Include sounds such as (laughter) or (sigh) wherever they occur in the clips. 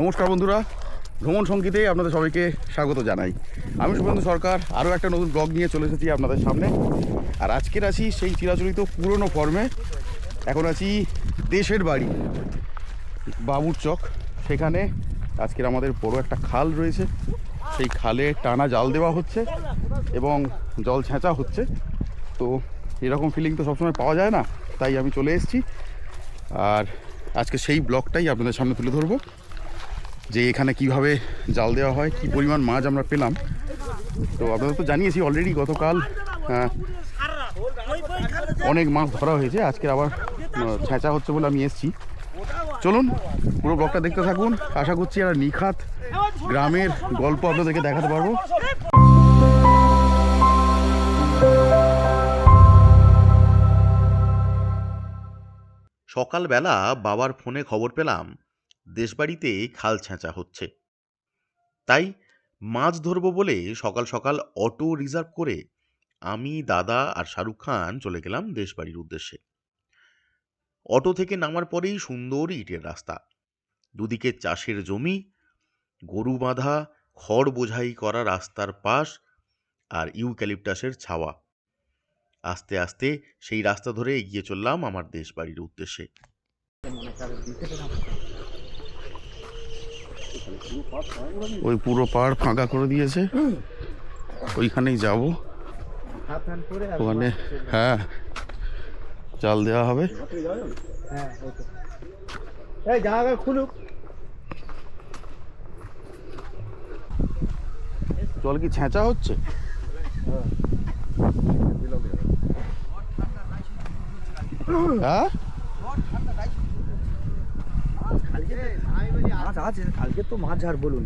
নমস্কার বন্ধুরা, ভ্রমণ সঙ্গীতে আপনাদের সবাইকে স্বাগত জানাই। আমি শুভেন্দু সরকার, আরও একটা নতুন ব্লগ নিয়ে চলে এসেছি আপনাদের সামনে। আর আজকের আছি সেই চিরাচরিত পুরনো ফর্মে এখন আছি দেশের বাড়ি, বাবুর চক। সেখানে আজকের আমাদের বড় একটা খাল রয়েছে। সেই খালে টানা জাল দেওয়া হচ্ছে এবং জল ছেঁচা হচ্ছে। তো এরকম ফিলিং তো সবসময় পাওয়া যায় না, তাই আমি চলে এসেছি। আর আজকে সেই ব্লগটাই আপনাদের সামনে তুলে ধরবো। যে এখানে কীভাবে জাল দেওয়া হয় কি পরিমাণ মাছ আমরা পেলাম। তো আপনাদের তো জানিয়েছি অলরেডি গতকাল আহ, অনেক মাছ ধরা হয়েছে। আজকে আবার ছেঁচা হচ্ছে বলে আমি এসেছি। চলুন পুরো ব্লগটা দেখতে থাকুন। আশা করছি আর নিখাত গ্রামের গল্প আপনাদেরকে দেখাতে পারব। সকালবেলা বাবার ফোনে খবর পেলাম দেশবাড়িতে খাল ছেঁচা হচ্ছে। তাই মাছ ধরবো বলে সকাল সকাল অটো রিজার্ভ করে আমি, দাদা আর শাহরুখ খান চলে গেলাম দেশবাড়ির উদ্দেশ্যে। অটো থেকে নামার পরেই সুন্দর ইটের রাস্তা। দুদিকে চাষের জমি, গরু বাঁধা, খড় বোঝাই করা রাস্তার পাশ আর ইউক্যালিপটাসের ছাওয়া। আস্তে আস্তে সেই রাস্তা ধরে এগিয়ে চললাম আমার দেশ বাড়ির উদ্দেশ্যে। ওই পুরো পাড় ফাঁকা করে দিয়েছে। ওইখানেই যাব। ওখানে হ্যাঁ জাল দেওয়া হবে। জল কি ছেঁচা হচ্ছে? হ্যাঁ? মাছ আছে কালকে তো মাছ ঝাড় বলুন।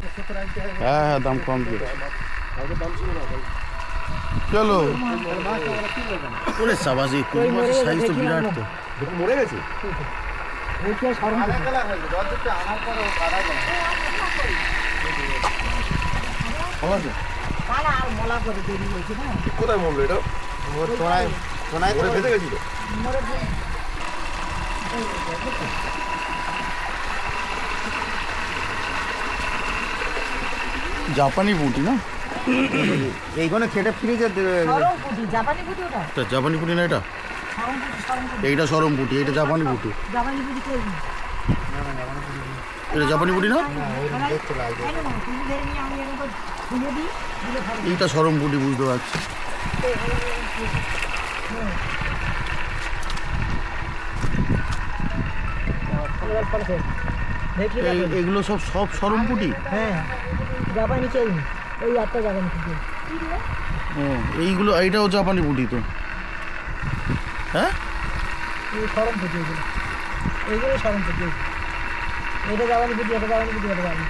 হ্যাঁ হ্যাঁ দাম কম দিয়ে চলো। ওরে কুড়ি মাসের সাইজ তো বিরাট তো। মরে গেছে? কোথায় মরলো এটা? তোরায় মরে ফেটে গেছিল? জাপানি বুটি না? এইখানে খেটে ফ্রিজে সরম পুঁটি, জাপানি পুঁটি ওটা? এটা জাপানি বুটি না এটা? সরম পুঁটি, সরম পুঁটি। এইটা সরম বুটি এটা জাপানি বুটি জাপানি পুঁটি কে? এটা জাপানি বুটি না? দিই, দিলে ভালো। এইটা সরম বুটি বুঝতে পারছি। এগুলো সব সব সরম বুটি হ্যাঁ। জাপানি চেইন এই একটা জাপানি পুঁটি ও এইগুলো এইটাও জাপানি বুটি তো। হ্যাঁ? এই সরম পুঁটি এগুলো। এইগুলো সরম পুঁটি এটা জাপানি পুঁটি এটা জাপানি পুঁটি এটা জাপানি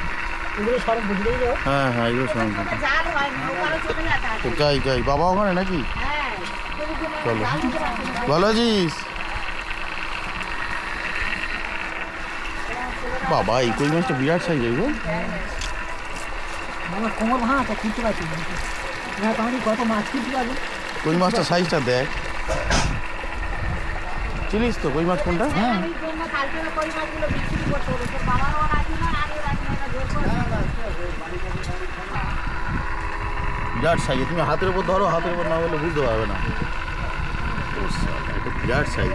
এগুলো সরম পুঁটি দেখি যাও হ্যাঁ হ্যাঁ এগুলো সরম হয় যাতা তো যাই যাই বাবা ওখানে নাকি? হ্যাঁ চলো। ভালো আছিস? বাবা এই কই মাছটা বিরাট সাইজ গো। আমার কোমর ভাঙা তো খুঁজতে পারছি না। না তাহলে কত মাছ খুঁজতে পারব কই মাছটা সাইজটা দেখ। চিনিস তো কই মাছ কোনটা? হ্যাঁ। বিরাট সাইজ তুমি হাতের উপর ধরো হাতের উপর না হলে বুঝতে পারবে না। বিরাট সাইজ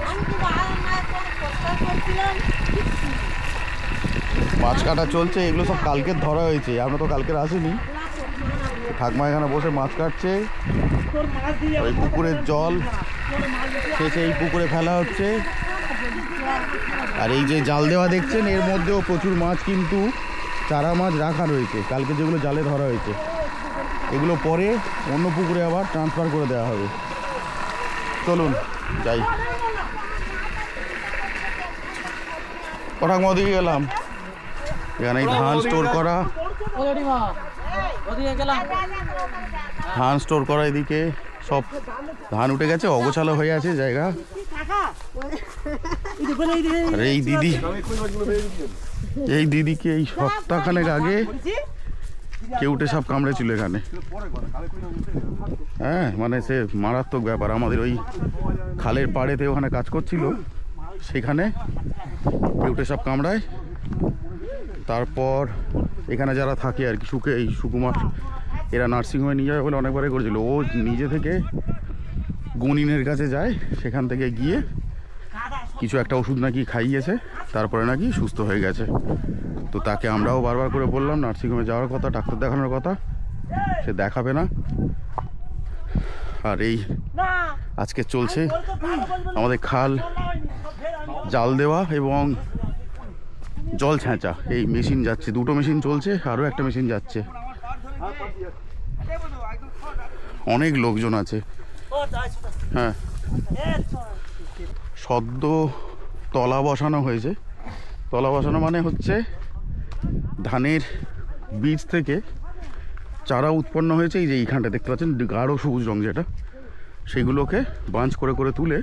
মাছ কাটা চলছে, এগুলো সব কালকের ধরা হয়েছে, আমরা তো কালকের আসিনি। ঠাকমা এখানে বসে মাছ কাটছে, ওই পুকুরের জল শেষে এই পুকুরে ফেলা হচ্ছে। আর এই যে জাল দেওয়া দেখছেন, এর মধ্যেও প্রচুর মাছ কিন্তু চারা মাছ রাখা রয়েছে, কালকে যেগুলো জালে ধরা হয়েছে। এগুলো পরে অন্য পুকুরে আবার ট্রান্সফার করে দেওয়া হবে। চলুন, যাই। কটাক দিকে গেলাম। এখানে ধান স্টোর করা। ধান স্টোর করা এদিকে। সব ধান উঠে গেছে অগোছালো হয়ে আছে জায়গা। আর এই দিদি এই দিদিকে এই সপ্তাহখানেক আগে কেউটে সব কামড়েছিল এখানে। হ্যাঁ মানে সে মারাত্মক ব্যাপার। আমাদের ওই খালের পাড়েতে ওখানে কাজ করছিল। সেখানে কেউটে সব কামড়ায়। তারপর এখানে যারা থাকে আর কি সুকে এই সুকুমার এরা নার্সিংহোমে নিয়ে যাবে বলে অনেকবারই করেছিল। ও নিজে থেকে গণিনের কাছে যায় সেখান থেকে গিয়ে কিছু একটা ওষুধ নাকি খাইয়েছে তারপরে নাকি সুস্থ হয়ে গেছে। তো তাকে আমরাও বারবার করে বললাম নার্সিংহোমে যাওয়ার কথা ডাক্তার দেখানোর কথা সে দেখাবে না। আর এই আজকে চলছে আমাদের খাল জাল দেওয়া এবং জল ছেঁচা। এই মেশিন যাচ্ছে, দুটো মেশিন চলছে আরও একটা মেশিন যাচ্ছে। অনেক লোকজন আছে। হ্যাঁ। সদ্য তলা বসানো হয়েছে। তলা বসানো মানে হচ্ছে ধানের বীজ থেকে চারা উৎপন্ন হয়েছে। এই যে এইখানটা দেখতে পাচ্ছেন গাঢ় সবুজ রং যেটা, সেগুলোকে বাঞ্চ করে করে তুলে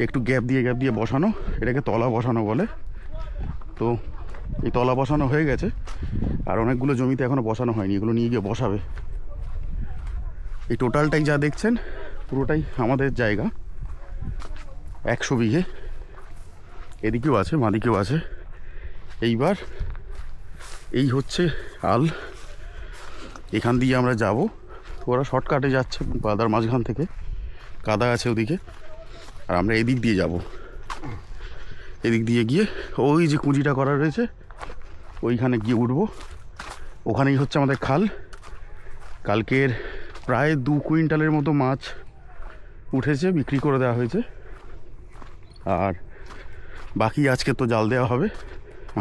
একটু গ্যাপ দিয়ে গ্যাপ দিয়ে বসানো, এটাকে তলা বসানো বলে। তো এই তলা বসানো হয়ে গেছে। আর অনেকগুলো জমিতে এখনও বসানো হয়নি, এগুলো নিয়ে গিয়ে বসাবে। এই টোটালটাই যা দেখছেন, পুরোটাই আমাদের জায়গা। একশো বিঘে। এদিকেও আছে, মাদিকেও আছে। এইবার এই হচ্ছে আল। এখান দিয়ে আমরা যাব। ওরা শর্টকাটে যাচ্ছে, বাদার মাঝখান থেকে। কাদা আছে ওদিকে। আর আমরা এদিক দিয়ে যাব। এদিক দিয়ে গিয়ে ওই যে কুঁজিটা করা রয়েছে, ওইখানে গিয়ে উঠবো। ওখানেই হচ্ছে আমাদের খাল। কালকের প্রায় দু কুইন্টালের মতো মাছ উঠেছে, বিক্রি করে দেওয়া হয়েছে। আর বাকি আজকে তো জাল দেওয়া হবে।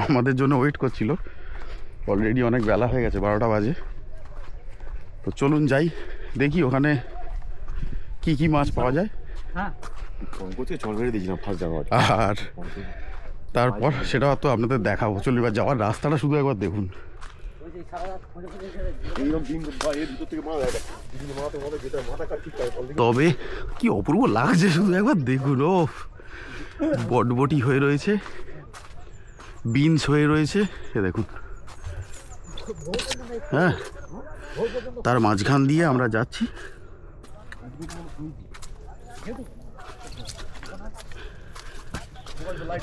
আমাদের জন্য ওয়েট করছিল। অলরেডি অনেক বেলা হয়ে গেছে, বারোটা বাজে। তো চলুন যাই, দেখি ওখানে কি কি মাছ পাওয়া যায়। কোচে আর তারপর সেটা তো আপনাদের দেখাবো। এবার যাওয়ার রাস্তাটা শুধু একবার দেখুন। তবে কি অপূর্ব লাগছে শুধু একবার দেখুন ও বটবটি হয়ে রয়েছে বিনস হয়ে রয়েছে এ দেখুন। হ্যাঁ তার মাঝখান দিয়ে আমরা যাচ্ছি।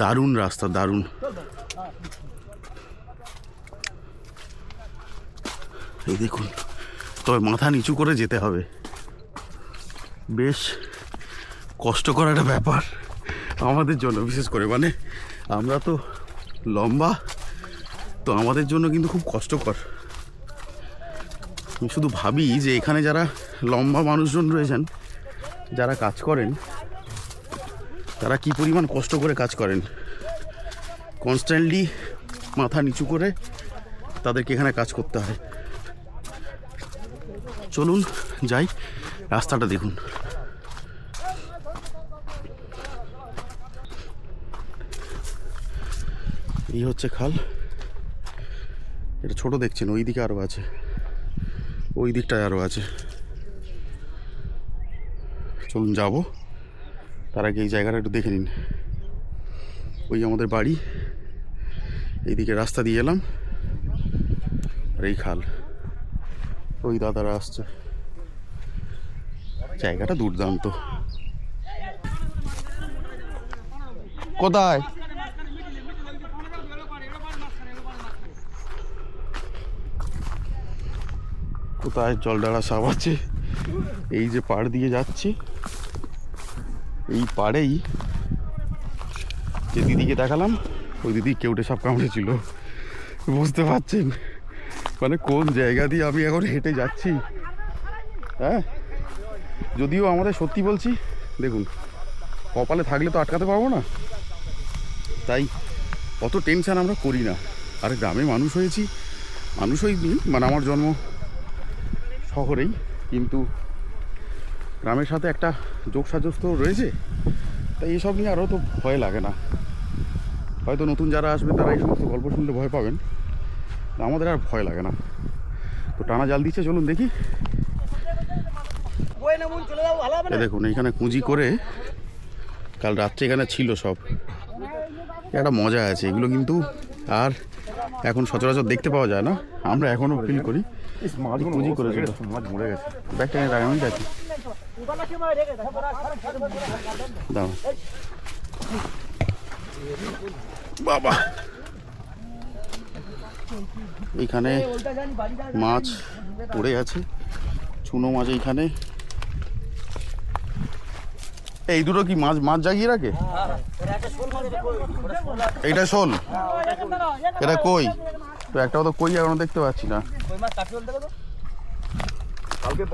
দারুণ রাস্তা, দারুণ। এই দেখুন, তবে মাথা নিচু করে যেতে হবে। বেশ কষ্টকর একটা ব্যাপার আমাদের জন্য, বিশেষ করে মানে আমরা তো লম্বা, তো আমাদের জন্য কিন্তু খুব কষ্টকর। আমি শুধু ভাবি যে এখানে যারা লম্বা মানুষজন রয়েছেন, যারা কাজ করেন তারা কি পরিমাণ কষ্ট করে কাজ করেন? কনস্ট্যান্টলি মাথা নিচু করে তাদেরকে এখানে কাজ করতে হয়। চলুন, যাই, রাস্তাটা দেখুন। এই হচ্ছে খাল। এটা ছোট দেখছেন ওই দিকে আরও আছে। ওই দিকটায় আরও আছে। চলুন, যাব। তার আগে এই জায়গাটা একটু দেখে নিন। ওই আমাদের বাড়ি। এইদিকে রাস্তা দিয়ে এলাম। আর এই খাল। ওই দাদারা আসছে। জায়গাটা দুর্দান্ত। কোথায়? কোথায়? জলডাড়া সাপ আছে। এই যে পাড় দিয়ে যাচ্ছি। এই পাড়েই যে দিদিকে দেখালাম, ওই দিদি কেউটে সাপ কামড়েছিল বুঝতে পারছেন? মানে কোন জায়গা দিয়ে আমি এখন হেঁটে যাচ্ছি? হ্যাঁ? যদিও আমাদের সত্যি বলছি, দেখুন, কপালে থাকলে তো আটকাতে পারব না। তাই অত টেনশান আমরা করি না। আর গ্রামে মানুষ হয়েছি, মানুষ হইনি মানে আমার জন্ম শহরেই, কিন্তু গ্রামের সাথে একটা যোগ সাজস তো রয়েছে তাই এসব নিয়ে আরও তো ভয় লাগে না। হয়তো নতুন যারা আসবে তারা এই সমস্ত গল্প শুনলে ভয় পাবেন। আমাদের আর ভয় লাগে না। তো টানা জাল দিচ্ছে চলুন দেখি। দেখুন এখানে কুঁজি করে কাল রাত্রে এখানে ছিল সব। একটা মজা আছে এগুলো কিন্তু আর এখন সচরাচর দেখতে পাওয়া যায় না। আমরা এখনও ফিল করি। মাছগুলো পুঁজি করেছিল। মাছ মরে গেছে ব্যাগটা আমি দেখি। বাবা। এইখানে মাছ পড়ে আছে চুনো মাছ এইখানে। এই দুটো কি মাছ মাছ জাগিয়ে রাখে? এইটা শোল। এটা কই? তো একটাও তো কই এখনও দেখতে পাচ্ছি না। কালকে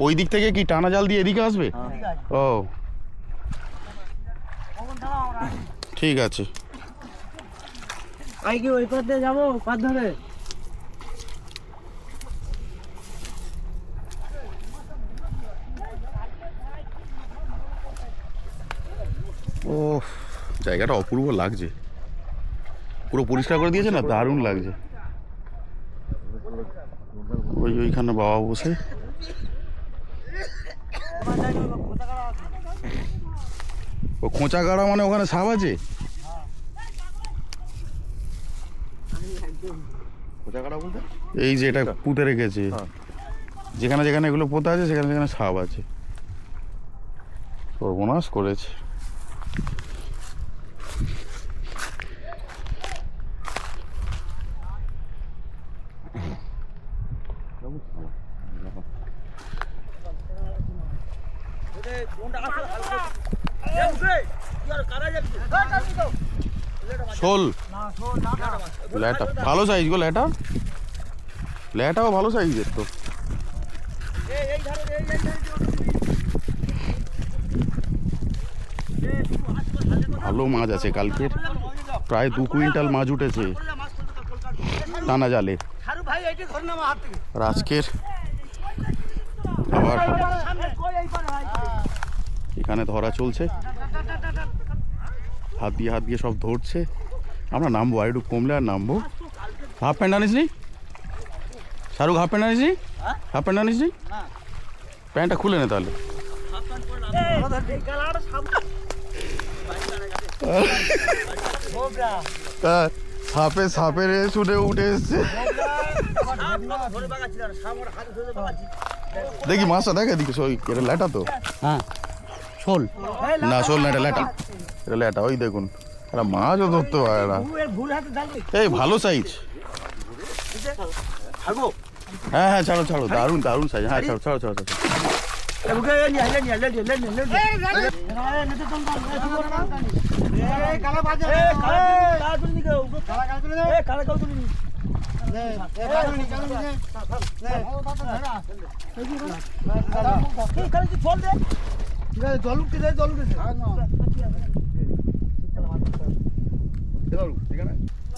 ওই দিক থেকে কি টানা জাল দিয়ে এদিকে আসবে ও ঠিক আছে আমি কি ওই পথ দিয়ে যাব পার ধরে ও জায়গাটা অপূর্ব লাগছে। পুরো পরিষ্কার করে দিয়েছে না? দারুণ লাগছে। ওই ওইখানে বাবা বসে। ও খোঁচা গাড়া মানে ওখানে সাপ আছে? এই যে এটা পুঁতে রেখেছে। যেখানে যেখানে এগুলো পোতা আছে সেখানে সেখানে সাপ আছে। সর্বনাশ করেছে। শোল। ল্যাটা। ভালো সাইজ গো ল্যাটা। ল্যাটাও ভালো সাইজের তো। ভালো মাছ আছে কালকের। প্রায় দু কুইন্টাল মাছ উঠেছে। টানা জালে। আর আজকের আবার এখানে ধরা চলছে। হাত দিয়ে হাত দিয়ে সব ধরছে। আমরা নামবো আর একটু কমলে আর নামবো। হাফ প্যান্ট আনিস নি? শাহরুখ হাফ প্যান্ট আনিস নি? হাফ প্যান্ট আনিস নি? প্যান্টটা খুলে নে তাহলে। সাপে সাপের শুনে উঠে এসছে। দেখি মাছটা দেখে দিকে সই এটা ল্যাটা তো। হ্যাঁ। শোল। না শোল না এটা ল্যাটা এটা ল্যাটা ওই দেখুন। একটা মাছও ধরতে পারে না। এই ভালো সাইজ হ্যাঁ হ্যাঁ ছাড়ো ছাড়ো দারুণ দারুণ সাইজ হ্যাঁ ছাড়ো ছাড়ো ছাড়ো ছাড়ো। জল উঠতে দে জল উঠতে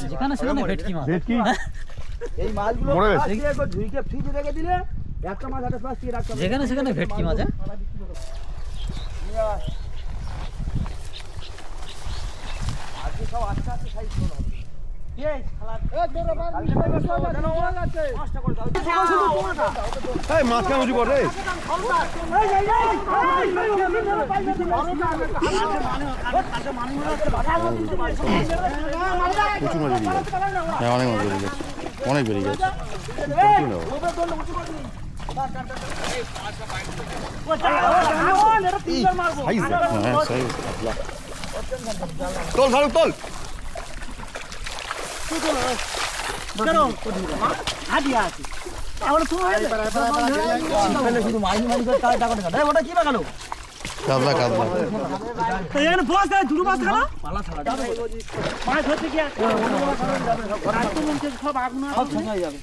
যেখানে সেখানে ভেটকি মাছ। ভেটকি? এই মাছগুলো ধুইকে ফ্রিজে রেখে দিলে একটা মাছ রাখতে যেখানে সেখানে ভেটকি মাছ হ্যাঁ? আজকে সব আস্তে আস্তে সাইজ এই মাছ কেন উঁচু করে প্রচুর মাছ বেরিয়ে গেছে হ্যাঁ অনেক মাছ বেরিয়ে গেছে অনেক বেরিয়ে গেছে হ্যাঁ তোল শাহরুখ তোল শুধু মাইনি মাইনি করে তার টাকা টাকা ওটা কি বাগালো কাতলা কাতলা এখানে বস দেয় দুটো মাছ খানা পালা ছাড়া মাছ ধরতে কি সব আগুন সব শেষ যাবে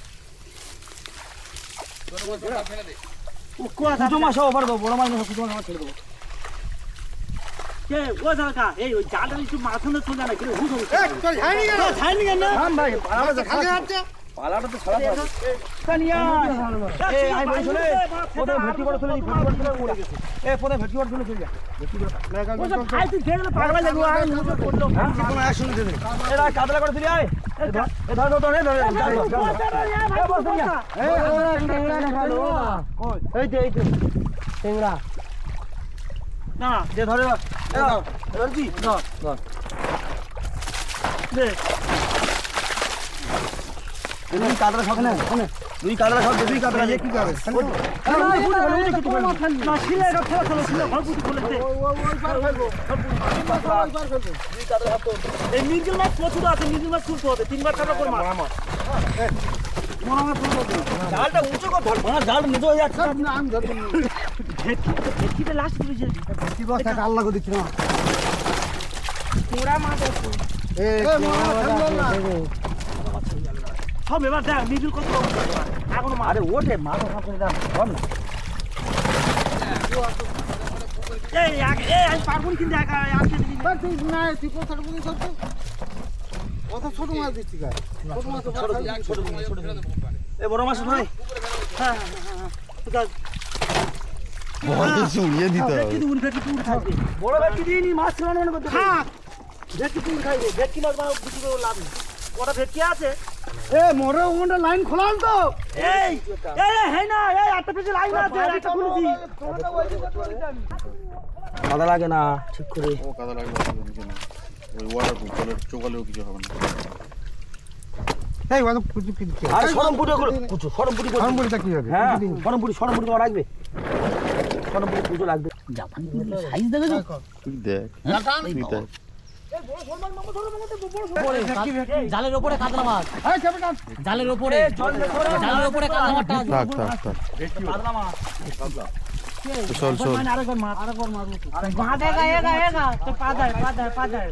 দুটো মাছ ওভার দেবো বড় মাছ ছেড়ে দেবো। কে ও জালকা এই ওই জালটা একটু মাথানে সোজা না কিন্তু হুস তোর ছাইনি কেন ছাইনি কেন হাম ভাই পালাটা তো খালি আছে পালাটা তো ছাড়া যাবে কানিয়া এই আই বই চলে ওটা ভেটি করে চলে ভেটি করে চলে উড়ে গেছে এ পরে ভেটি করে চলে চলে যা ওটা খাই তুই দেখলে পাগলা লাগল আর মুখে পড়ল কোনো অ্যাকশন দে এরা কাদলা করে দিলি আয় এ ধর ধর ধর এ এ বস দিয়া এ টেংরা দেখাল কই এই যে এই যে টেংরা না দে ধরে এ ধর ধরছি? ধর ধর দে। তুমি কাদরা সব না দুই কাতলা সব দুই কাতলা কি করে? না ছিলে এটা ফেলা ফেলা ছিল ঘর পুটি খুলেছে এই মির্গেল মাছ প্রচুর আছে মির্গেল মাছ তুলতে হবে। তিনবার টাকা করে মাছ জালটা উঁচু করে ধর। জাল নিতে হয়ে যাচ্ছে। (laughs) ভেটকিতে লাস্ট তুলেছে সব এবার দেখ মিডিল কত এখনও আরে ওঠে মাথা ফাঁকা দাম ধর না। এই আগে এই আমি পারব না কিন্তু একা আজকে দিবি এ বড় মাছ ভাই। হ্যাঁ হ্যাঁ হ্যাঁ, হ্যাঁ। আছে বলতে উড়িয়ে দিতে হবে। ভেটকি উড় ভেটকি উড় থাকবে বড় ভেটকি দিয়ে নি মাছ ছিল না করতে থাক। ভেটকি উড় খাইবে। ভেটকি মাছ মানে কিছু করে লাভ নেই। কটা ভেটকি আছে? এ মোরে ওখানটা লাইন খোলান তো। এই এই হেই না এই আটটা পেজে লাইন আছে একটা খুলেছি কাদা লাগে না ঠিক করে। ও কাদা কিছু না ওই ওয়াটারপ্রুফ জলের চোকালেও কিছু হবে না। এই ওটা কিছু কিছু আরে সরম পুরি করে কুচু সরম পুরি করে হারমোনিটা কি হবে? হ্যাঁ সরম পুরি সরম পুরি তোমার লাগবে। সরম পুজো লাগবে। জাপানি সাইজ দেখেছ? তুই দেখ তুই দেখ। জালের ওপরে কাতলা মাছ জালের ওপরে। জালের ওপরে কাতলা মাছটা কাতলা মাছ চল চল। আরেকবার মাছ আরেকবার মাছ মাছ এগা এগা এগা। তো পাদায় পাদায় পাদায়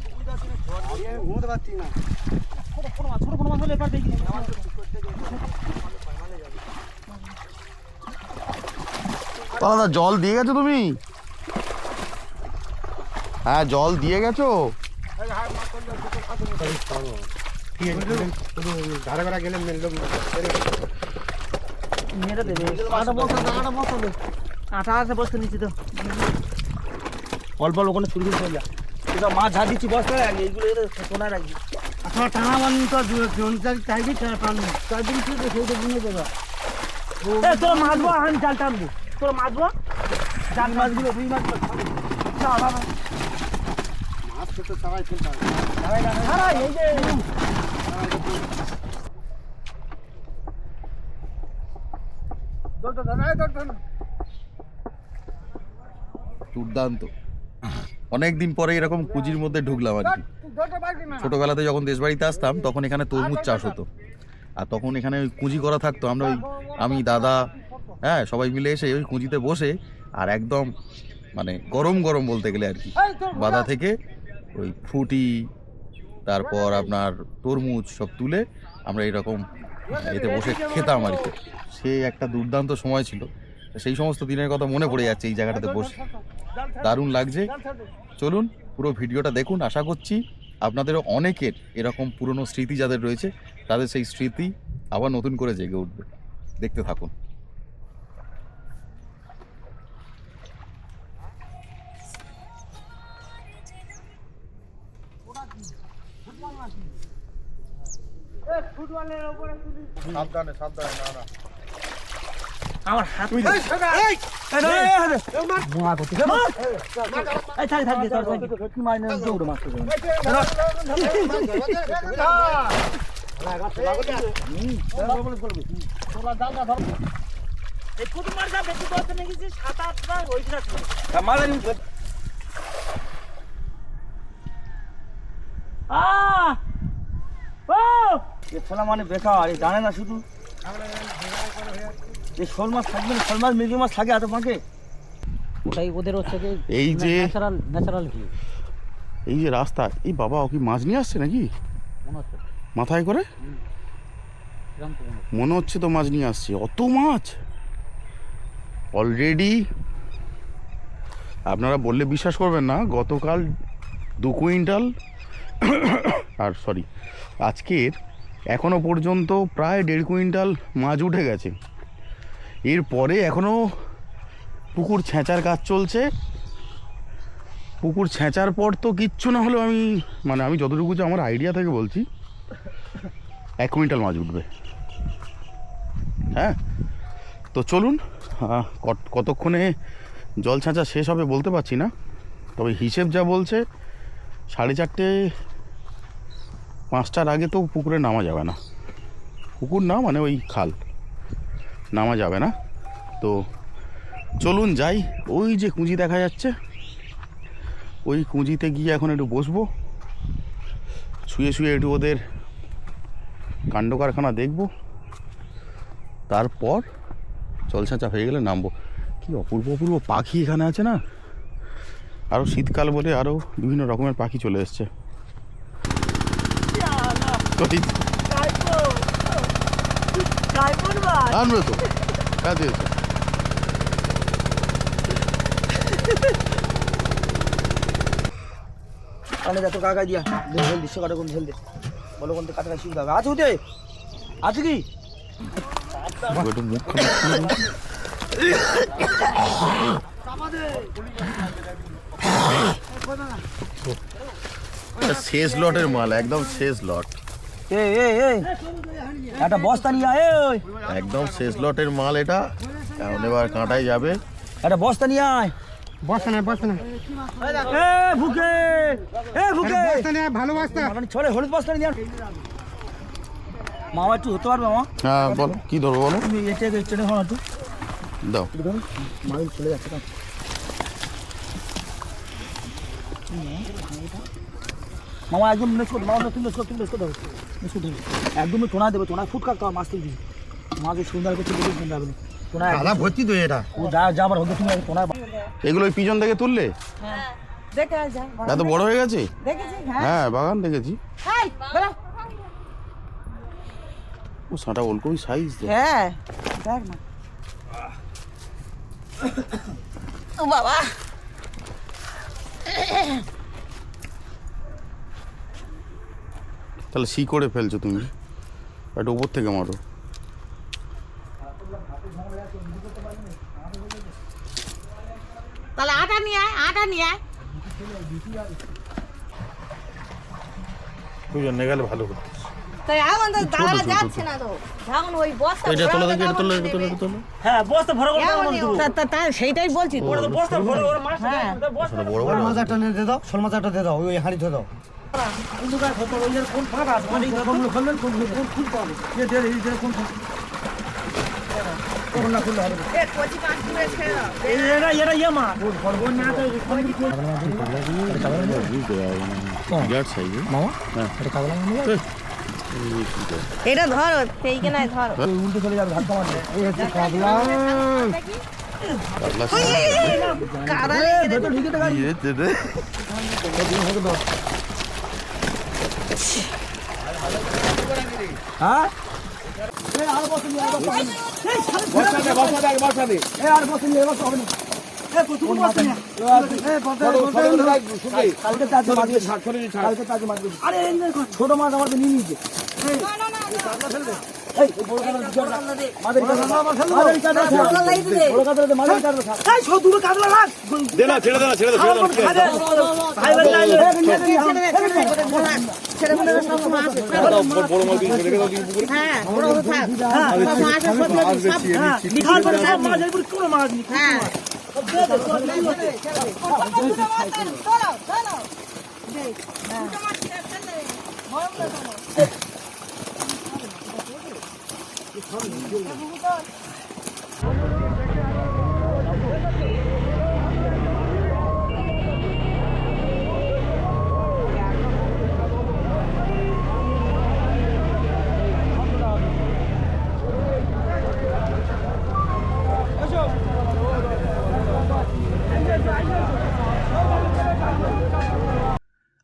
ঘুমোতে পারছি না। ছোট ছোট মাছ ছোট ছোট মাছ হলে এবার দেখি। দাদা, জল দিয়ে গেছো তুমি? হ্যাঁ জল দিয়ে গেছো? অল্প অল্প ওখানে ছুরি চলে যা মাছ ঝাড় দিচ্ছি বসতে টানা চার বুনে তোরা জাল টানবো তোরা মাছবো জাল মাছগুলো রুই মাছ তো সবাই ফেলতে হবে। এই যে। দলটা ধরে এই দলটা ধরে। দুর্দান্ত। অনেক দিন পরে এরকম কুজির মধ্যে ঢুকলাম আর কি। ছোটবেলাতে যখন দেশ বাড়িতে আসতাম তখন এখানে তরমুজ চাষ হতো। আর তখন এখানে ওই কুঁজি করা থাকতো আমরা ওই আমি দাদা হ্যাঁ সবাই মিলে এসে ওই কুঁজিতে বসে আর একদম মানে গরম গরম বলতে গেলে আর কি। বাধা থেকে ওই ফ্রুটি তারপর আপনার তরমুজ সব তুলে আমরা এরকম এতে বসে খেতাম আর কি। সে একটা দুর্দান্ত সময় ছিল। সেই সমস্ত দিনের কথা মনে পড়ে যাচ্ছে এই জায়গাটাতে বসে। দারুণ লাগছে। চলুন পুরো ভিডিওটা দেখুন। আশা করছি আপনাদেরও অনেকের এরকম পুরনো স্মৃতি যাদের রয়েছে তাদের সেই স্মৃতি আবার নতুন করে জেগে উঠবে। দেখতে থাকুন। সাবধানে সাবধানে না না আমার হাত এই এই মার যা বেশি বলতে নাকি যে সাত আটটা ওইটা ছিল মারানি আ ও এ ছেলে মানে বেকার এ জানে না শুধু। এই শোল মাছ থাকবে না শোল মাছ মির্গি মাছ থাকে এত ফাঁকে ওটাই ওদের হচ্ছে কি এই যে ন্যাচারাল ন্যাচারাল ভিউ এই যে রাস্তা এই বাবা ও কি মাছ নিয়ে আসছে নাকি? মনে মাথায় করে? মনে হচ্ছে। মনে হচ্ছে তো মাছ নিয়ে আসছে অত মাছ। অলরেডি আপনারা বললে বিশ্বাস করবেন না গতকাল দু কুইন্টাল আর সরি আজকের এখনও পর্যন্ত প্রায় দেড় কুইন্টাল মাছ উঠে গেছে। এরপরে এখনও পুকুর ছেঁচার কাজ চলছে। পুকুর ছেঁচার পর তো কিচ্ছু না হলেও আমি মানে আমি যতটুকু যে আমার আইডিয়া থেকে বলছি, এক কুইন্টাল মাছ উঠবে। হ্যাঁ? তো চলুন কতক্ষণে জল ছাঁচা শেষ হবে বলতে পারছি না। তবে হিসেব যা বলছে, সাড়ে চারটে পাঁচটার আগে তো পুকুরে নামা যাবে না। পুকুর না মানে ওই খাল। নামা যাবে না। তো চলুন যাই। ওই যে কুঁজি দেখা যাচ্ছে। ওই কুঁজিতে গিয়ে এখন একটু বসবো। শুয়ে শুয়ে একটু ওদের কাণ্ড কারখানা দেখব। তারপর জলছাঁচা হয়ে গেলে নামবো। কি অপূর্ব অপূর্ব পাখি এখানে আছে না? আরও শীতকাল বলে আরও বিভিন্ন রকমের পাখি চলে এসছে। ওই আনবে তো কাজে এত কাকা দিয়া ঢেল দিচ্ছে কাটা কোন ঢেল দে বলো কোন কাটা শিখতে হবে আছে উঠে। আছে কি? শেষ লটের মাল একদম শেষ লট। এ এ এ একটা বস্তা নিয়ে আয় ওই একদম শেষ লটের মাল এটা। এখন এবার কাঁটাই যাবে। একটা বস্তা নিয়ে আয়। বসে না বসে না। এ ভুকে। এ ভুকে। বস্তা নিয়ে ভালো বস্তা। মানে ছড়ে হলুদ বস্তা নিয়ে মামা একটু হতে পারবে মামা? হ্যাঁ বলো কি ধরবো বলো? তুমি এটা চেনে খাও একটু। দাও। মা চলে যাচ্ছে না মামা একদম নেস করো মামা তুমি নেস করো তুমি নেস করো নেস করো একদম টোনা দেবে টোনা ফুট কাটতে হবে মাছ তুলবি মাছ সুন্দর করছে দেখে সুন্দর হবে টোনা দাদা ভর্তি তো এটা ও যা যাবার হবে তুমি টোনা এগুলো ওই পিছন থেকে তুললে হ্যাঁ দেখে যা এত বড় হয়ে গেছে দেখেছি হ্যাঁ হ্যাঁ বাগান দেখেছি হাই বেরো ও সাঁটা ওলকবি সাইজ তো হ্যাঁ দেখ না ও বাবা তাহলে সি করে ফেলছো তুমি। একটু উপর থেকে মারো। তাহলে আটা নিয়ে আয় আটা নিয়ে আয়। দুজন গেলে ভালো হতো তাই এখন তো দাদা যাচ্ছে না তো। এখন ওই বস্তা এটা তোলো দেখি এটা তোলো কেমন এটা তোলো নেবে? এটা তোলো হ্যাঁ বস্তা ভরে করে তা- তা- সেইটাই বলছি। তো। বস্তা ভরে করে মাছ হ্যাঁ। বস্তা বড় বড়। মাজাটা নিয়ে দিয়ে দাও শোল মাজাটা দিয়ে দাও ওই হাঁড়ি ধরে দাও। অন্ধকার হতো ওই কোন ফাঁকা আছে মানে কোন খুলবেন কোন কোন খুলতে হবে এ দে এই যে কোন খুল না খুললে হবে ইয়ে হ্যাঁ এটা মানে ধরো সেইকে নাই ধরো উল্টে চলে যাবে ধাক্কা মারবে এই হচ্ছে কাবলা পাতলা কাদা ভেতর ঢুকে তো গাড়ি হ্যাঁ ছোট মাছ তো নিয়ে নিয়েছে হ্যাঁ। বড় বড় থাক সব মাছ আছে, সব দিয়ে দিই, সব- হ্যাঁ বিশাল বড় সব মাছ এরপর কোনো মাছ নেই হ্যাঁ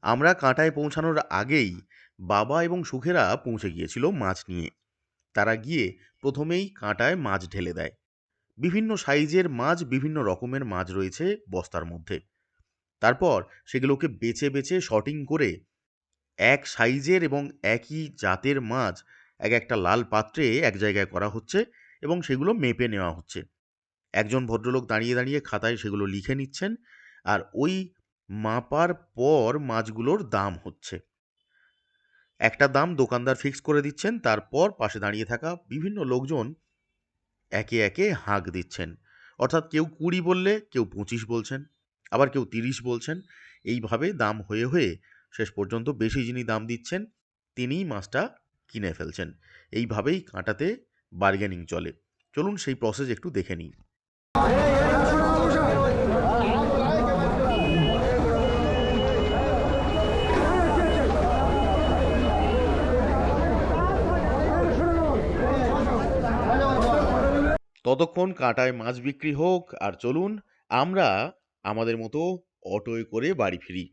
আমরা কাঁটায় পৌঁছানোর আগেই বাবা এবং সুখেরা পৌঁছে গিয়েছিল মাছ নিয়ে। তারা গিয়ে প্রথমেই কাঁটায় মাছ ঢেলে দেয়। বিভিন্ন সাইজের মাছ বিভিন্ন রকমের মাছ রয়েছে বস্তার মধ্যে। তারপর সেগুলোকে বেছে বেছে শটিং করে এক সাইজের এবং একই জাতের মাছ এক একটা লাল পাত্রে এক জায়গায় করা হচ্ছে এবং সেগুলো মেপে নেওয়া হচ্ছে। একজন ভদ্রলোক দাঁড়িয়ে দাঁড়িয়ে খাতায় সেগুলো লিখে নিচ্ছেন আর ওই মাপার পর মাছগুলোর দাম হচ্ছে। একটা দাম দোকানদার ফিক্স করে দিচ্ছেন, তারপর পাশে দাঁড়িয়ে থাকা বিভিন্ন লোকজন একে একে হাঁক দিচ্ছেন। অর্থাৎ কেউ কুড়ি বললে, কেউ পঁচিশ বলছেন, আবার কেউ তিরিশ বলছেন। এইভাবে দাম হয়ে হয়ে শেষ পর্যন্ত বেশি যিনি দাম দিচ্ছেন, তিনিই মাছটা কিনে ফেলছেন। এইভাবেই কাঁটাতে বার্গেনিং চলে। চলুন সেই প্রসেস একটু দেখে নিই। ততক্ষণ কাঁটায় মাছ বিক্রি হোক, আর চলুন আমরা আমাদের মতো অটোয় করে বাড়ি ফিরি।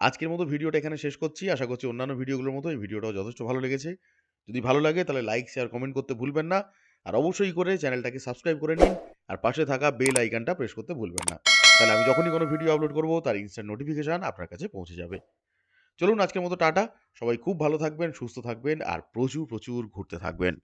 আজকের মতো ভিডিওটা এখানে শেষ করছি। আশা করছি অন্যান্য ভিডিওগুলোর মতো এই ভিডিওটাও যথেষ্ট ভালো লেগেছে। যদি ভালো লাগে তাহলে লাইক শেয়ার কমেন্ট করতে ভুলবেন না। আর অবশ্যই করে চ্যানেলটাকে সাবস্ক্রাইব করে নিন। আর পাশে থাকা বেল আইকনটা প্রেস করতে ভুলবেন না। তাহলে আমি যখনই কোনো ভিডিও আপলোড করব, তার ইনস্ট্যান্ট নোটিফিকেশান আপনার কাছে পৌঁছে যাবে। চলুন আজকের মতো টাটা। সবাই খুব ভালো থাকবেন, সুস্থ থাকবেন, আর প্রচুর প্রচুর ঘুরতে থাকবেন।